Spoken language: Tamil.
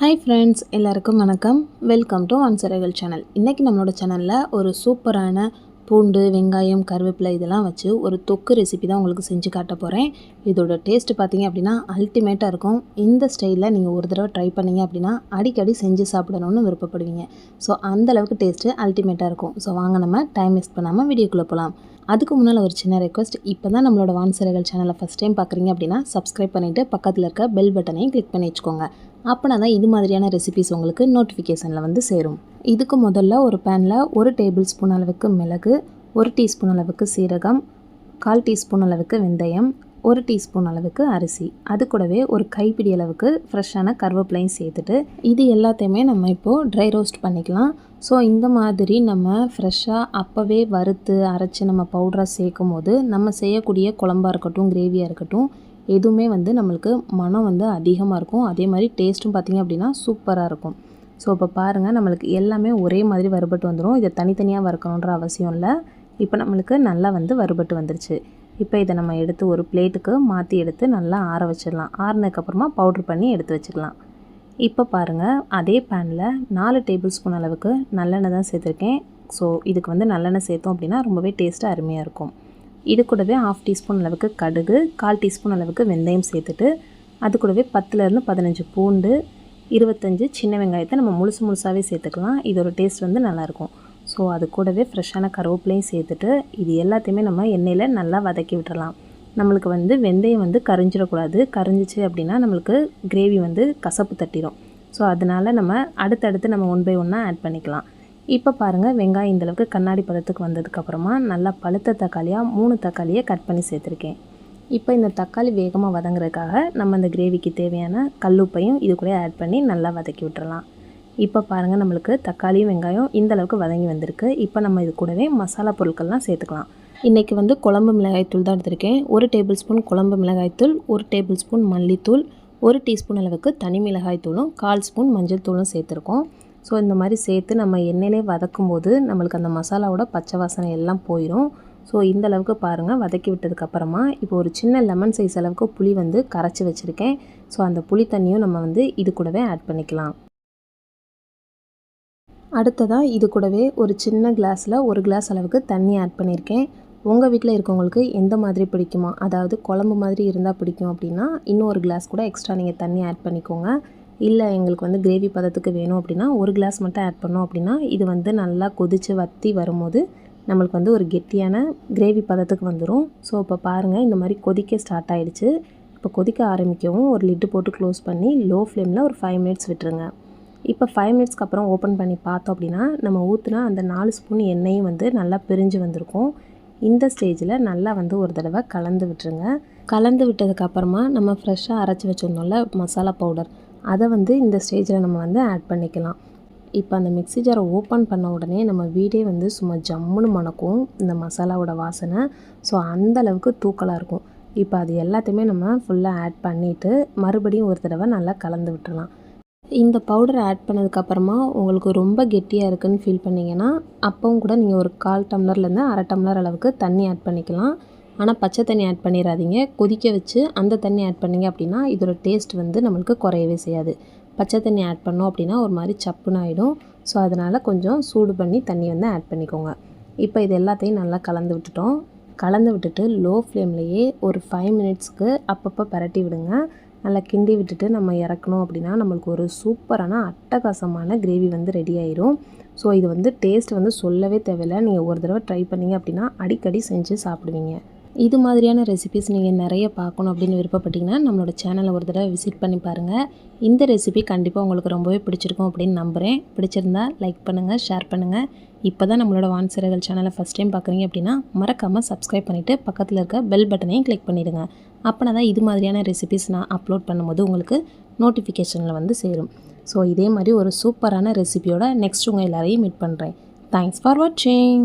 ஹாய் ஃப்ரெண்ட்ஸ் எல்லாருக்கும் வணக்கம். வெல்கம் டு அன்சரைகள் சேனல் இன்றைக்கி நம்மளோட சேனலில் ஒரு சூப்பரான பூண்டு வெங்காயம் கருவேப்பிலை இதெல்லாம் வச்சு ஒரு தொக்கு ரெசிபி தான் உங்களுக்கு செஞ்சு காட்ட போகிறேன் இதோட டேஸ்ட்டு பார்த்தீங்க அப்படின்னா அல்டிமேட்டாக இருக்கும். இந்த ஸ்டைலில் நீங்கள் ஒரு தடவை ட்ரை பண்ணீங்க அப்படின்னா அடிக்கடி செஞ்சு சாப்பிடணும்னு விருப்பப்படுவீங்க. ஸோ அந்தளவுக்கு டேஸ்ட்டு அல்டிமேட்டாக இருக்கும். ஸோ வாங்க நம்ம டைம் வேஸ்ட் பண்ணாமல் வீடியோக்குள்ளே போகலாம் அதுக்கு முன்னால் ஒரு சின்ன ரெக்வஸ்ட் இப்போ தான் நம்மளோட வான்சிறைகள் சேனலை ஃபஸ்ட் டைம் பார்க்குறீங்க அப்படின்னா சப்ஸ்கிரைப் பண்ணிவிட்டு பக்கத்தில் இருக்க பெல் பட்டனையும் கிளிக் பண்ணி வச்சுக்கோங்க. அப்போனா தான் இது மாதிரியான ரெசிபிஸ் உங்களுக்கு நோட்டிஃபிகேஷனில் வந்து சேரும். இதுக்கு முதல்ல ஒரு பேனில் ஒரு டேபிள் ஸ்பூன் அளவுக்கு மிளகு ஒரு டீஸ்பூன் அளவுக்கு சீரகம் கால் டீஸ்பூன் அளவுக்கு வெந்தயம் ஒரு டீஸ்பூன் அளவுக்கு அரிசி. அது கூடவே ஒரு கைப்பிடி அளவுக்கு ஃப்ரெஷ்ஷான கருவேப்பிலையும் சேர்த்துட்டு இது எல்லாத்தையுமே நம்ம இப்போது ட்ரை ரோஸ்ட் பண்ணிக்கலாம். ஸோ இந்த மாதிரி நம்ம ஃப்ரெஷ்ஷாக அப்போவே வறுத்து அரைச்சி நம்ம பவுடராக சேர்க்கும் போது நம்ம செய்யக்கூடிய குழம்பாக இருக்கட்டும் கிரேவியாக இருக்கட்டும் எதுவுமே வந்து நம்மளுக்கு மனம் வந்து அதிகமாக இருக்கும். அதே மாதிரி டேஸ்ட்டும் பார்த்திங்க அப்படின்னா சூப்பராக இருக்கும். ஸோ இப்போ பாருங்கள் நம்மளுக்கு எல்லாமே ஒரே மாதிரி வறுபட்டு வந்துடும் இதை தனித்தனியாக வறுக்கணுன்ற அவசியம் இல்லை. இப்போ நம்மளுக்கு நல்லா வந்து வறுபட்டு வந்துருச்சு. இப்போ இதை நம்ம எடுத்து ஒரு பிளேட்டுக்கு மாற்றி எடுத்து நல்லா ஆற வச்சிடலாம். ஆறினதுக்கப்புறமா பவுட்ரு பண்ணி எடுத்து வச்சுக்கலாம். இப்போ பாருங்கள் அதே பேனில் நாலு டேபிள் ஸ்பூன் அளவுக்கு நல்லெண்ணெய் தான் சேர்த்துருக்கேன். ஸோ இதுக்கு வந்து நல்லெண்ணெய் சேர்த்தோம் அப்படின்னா ரொம்பவே டேஸ்ட்டு அருமையாக இருக்கும். இது கூடவே ஆஃப் டீஸ்பூன் அளவுக்கு கடுகு கால் டீஸ்பூன் அளவுக்கு வெந்தயம் சேர்த்துட்டு அது கூடவே பத்துலேருந்து பதினஞ்சு பூண்டு இருபத்தஞ்சி சின்ன வெங்காயத்தை நம்ம முழுசு முழுசாகவே சேர்த்துக்கலாம். இதோட டேஸ்ட் வந்து நல்லாயிருக்கும். ஸோ அது கூடவே ஃப்ரெஷ்ஷான கருவேப்பிலையும் சேர்த்துட்டு இது எல்லாத்தையுமே நம்ம எண்ணெயில் நல்லா வதக்கி விட்டுறலாம். நம்மளுக்கு வந்து வெந்தயம் வந்து கரைஞ்சிடக்கூடாது. கரைஞ்சிச்சு அப்படின்னா நம்மளுக்கு கிரேவி வந்து கசப்பு தட்டிடும் ஸோ அதனால் நம்ம அடுத்தடுத்து நம்ம ஒன் பை ஒன்னாக ஆட் பண்ணிக்கலாம். இப்போ பாருங்கள் வெங்காயம் இந்தளவுக்கு கண்ணாடி பதத்துக்கு வந்ததுக்கப்புறமா நல்லா பழுத்த தக்காளியாக மூணு தக்காளியை கட் பண்ணி சேர்த்துருக்கேன். இப்போ இந்த தக்காளி வேகமாக வதங்குறதுக்காக நம்ம இந்த கிரேவிக்கு தேவையான கல்லுப்பையும் இது கூட ஆட் பண்ணி நல்லா வதக்கி விட்டுறலாம். இப்போ பாருங்கள் நம்மளுக்கு தக்காளியும் வெங்காயம் இந்த அளவுக்கு வதங்கி வந்திருக்கு. இப்போ நம்ம இது கூடவே மசாலா பொருட்கள்லாம் சேர்த்துக்கலாம். இன்றைக்கி வந்து குழம்பு மிளகாய்த்தூள் தான் எடுத்திருக்கேன். ஒரு டேபிள் ஸ்பூன் குழம்பு மிளகாய்த்தூள் ஒரு டேபிள் ஸ்பூன் மல்லித்தூள் ஒரு டீஸ்பூன் அளவுக்கு தனி மிளகாய்த்தூளும் கால் ஸ்பூன் மஞ்சள் தூளும் சேர்த்துருக்கோம். ஸோ இந்த மாதிரி சேர்த்து நம்ம எண்ணெயிலே வதக்கும் போது நம்மளுக்கு அந்த மசாலாவோட பச்சை வாசனை எல்லாம் போயிடும் ஸோ இந்த அளவுக்கு பாருங்கள் வதக்கி விட்டதுக்கப்புறமா இப்போ ஒரு சின்ன லெமன் சைஸ் அளவுக்கு புளி வந்து கரைச்சி வச்சுருக்கேன். ஸோ அந்த புளி தண்ணியும் நம்ம வந்து இது கூடவே ஆட் பண்ணிக்கலாம். அடுத்ததாக இது கூடவே ஒரு சின்ன கிளாஸில் ஒரு கிளாஸ் அளவுக்கு தண்ணி ஆட் பண்ணியிருக்கேன் உங்கள் வீட்டில் இருக்கவங்களுக்கு எந்த மாதிரி பிடிக்குமா? அதாவது குழம்பு மாதிரி இருந்தால் பிடிக்கும் அப்படின்னா இன்னும் ஒரு கிளாஸ் கூட எக்ஸ்ட்ரா நீங்கள் தண்ணி ஆட் பண்ணிக்கோங்க. இல்லை எங்களுக்கு வந்து கிரேவி பதத்துக்கு வேணும் அப்படின்னா ஒரு கிளாஸ் மட்டும் ஆட் பண்ணோம் அப்படின்னா இது வந்து நல்லா கொதித்து வற்றி வரும்போது நம்மளுக்கு வந்து ஒரு கெட்டியான கிரேவி பதத்துக்கு வந்துடும் ஸோ இப்போ பாருங்கள் இந்த மாதிரி கொதிக்க ஸ்டார்ட் ஆகிடுச்சு இப்போ கொதிக்க ஆரம்பிக்கவும் ஒரு லிட்டு போட்டு க்ளோஸ் பண்ணி லோ ஃப்ளேமில் ஒரு ஃபைவ் மினிட்ஸ் விட்டுருங்க. இப்போ ஃபைவ் மினிட்ஸ்க்கு அப்புறம் ஓப்பன் பண்ணி பார்த்தோம் அப்படின்னா நம்ம ஊற்றுனா அந்த நாலு ஸ்பூன் எண்ணெயும் வந்து நல்லா பிரிஞ்சு வந்திருக்கும். இந்த ஸ்டேஜில் நல்லா வந்து ஒரு தடவை கலந்து விட்டுருங்க. கலந்து விட்டதுக்கப்புறமா நம்ம ஃப்ரெஷ்ஷாக அரைச்சி வச்சுருந்தோம்ல மசாலா பவுடர் அதை வந்து இந்த ஸ்டேஜில் நம்ம வந்து ஆட் பண்ணிக்கலாம். இப்போ அந்த மிக்ஸி ஜாரை ஓப்பன் பண்ண உடனே நம்ம வீடே வந்து சும்மா ஜம்முன்னு மணக்கும் இந்த மசாலாவோட வாசனை. ஸோ அந்தளவுக்கு தூக்கலாக இருக்கும். இப்போ அது எல்லாத்தையுமே நம்ம ஃபுல்லாக ஆட் பண்ணிவிட்டு மறுபடியும் ஒரு தடவை நல்லா கலந்து விட்டுடலாம் இந்த பவுடர் ஆட் பண்ணதுக்கப்புறமா உங்களுக்கு ரொம்ப கெட்டியாக இருக்குதுன்னு ஃபீல் பண்ணிங்கன்னா அப்பவும் கூட நீங்கள் ஒரு கால் டம்ளர்லேருந்து அரை டம்ளர் அளவுக்கு தண்ணி ஆட் பண்ணிக்கலாம். ஆனால் பச்சை தண்ணி ஆட் பண்ணிடாதீங்க கொதிக்க வச்சு அந்த தண்ணி ஆட் பண்ணிங்க அப்படின்னா இதோட டேஸ்ட் வந்து நம்மளுக்கு குறையவே செய்யாது. பச்சை தண்ணி ஆட் பண்ணோம் அப்படின்னா ஒரு மாதிரி சப்புன்னு ஆகிடும் ஸோ அதனால் கொஞ்சம் சூடு பண்ணி தண்ணி வந்து ஆட் பண்ணிக்கோங்க. இப்போ இது எல்லாத்தையும் நல்லா கலந்து விட்டுட்டோம். கலந்து விட்டுட்டு லோ ஃப்ளேம்லேயே ஒரு ஃபைவ் மினிட்ஸ்க்கு அப்பப்போ பரட்டி விடுங்க. நல்லா கிண்டி விட்டுட்டு நம்ம இறக்கணும் அப்படின்னா நம்மளுக்கு ஒரு சூப்பரான அட்டகாசமான கிரேவி வந்து ரெடி ஆயிரும். ஸோ இது வந்து டேஸ்ட் வந்து சொல்லவே தேவையில்லை. நீங்கள் ஒரு தடவை ட்ரை பண்ணிங்க அப்படின்னா அடிக்கடி செஞ்சு சாப்பிடுவீங்க. இது மாதிரியான ரெசிபிஸ் நீங்கள் நிறைய பார்க்கணும் அப்படின்னு விருப்பப்பட்டிங்கன்னா நம்மளோட சேனலை ஒரு தடவை விசிட் பண்ணி பாருங்கள் இந்த ரெசிபி கண்டிப்பாக உங்களுக்கு ரொம்பவே பிடிச்சிருக்கும் அப்படின்னு நம்புகிறேன் பிடிச்சிருந்தா லைக் பண்ணுங்கள் ஷேர் பண்ணுங்கள் இப்போ தான் நம்மளோட வான்சிறகள் சேனலை ஃபஸ்ட் டைம் பார்க்குறீங்க அப்படின்னா மறக்காமல் சப்ஸ்கிரைப் பண்ணிவிட்டு பக்கத்தில் இருக்க பெல் பட்டனையும் கிளிக் பண்ணிவிடுங்க அப்போனா தான் இது மாதிரியான ரெசிபிஸ் நான் அப்லோட் பண்ணும்போது உங்களுக்கு நோட்டிஃபிகேஷனில் வந்து சேரும். ஸோ இதே மாதிரி ஒரு சூப்பரான ரெசிபியோட நெக்ஸ்ட் உங்கள் எல்லாரையும் மீட் பண்ணுறேன் தேங்க்ஸ் ஃபார் வாட்சிங்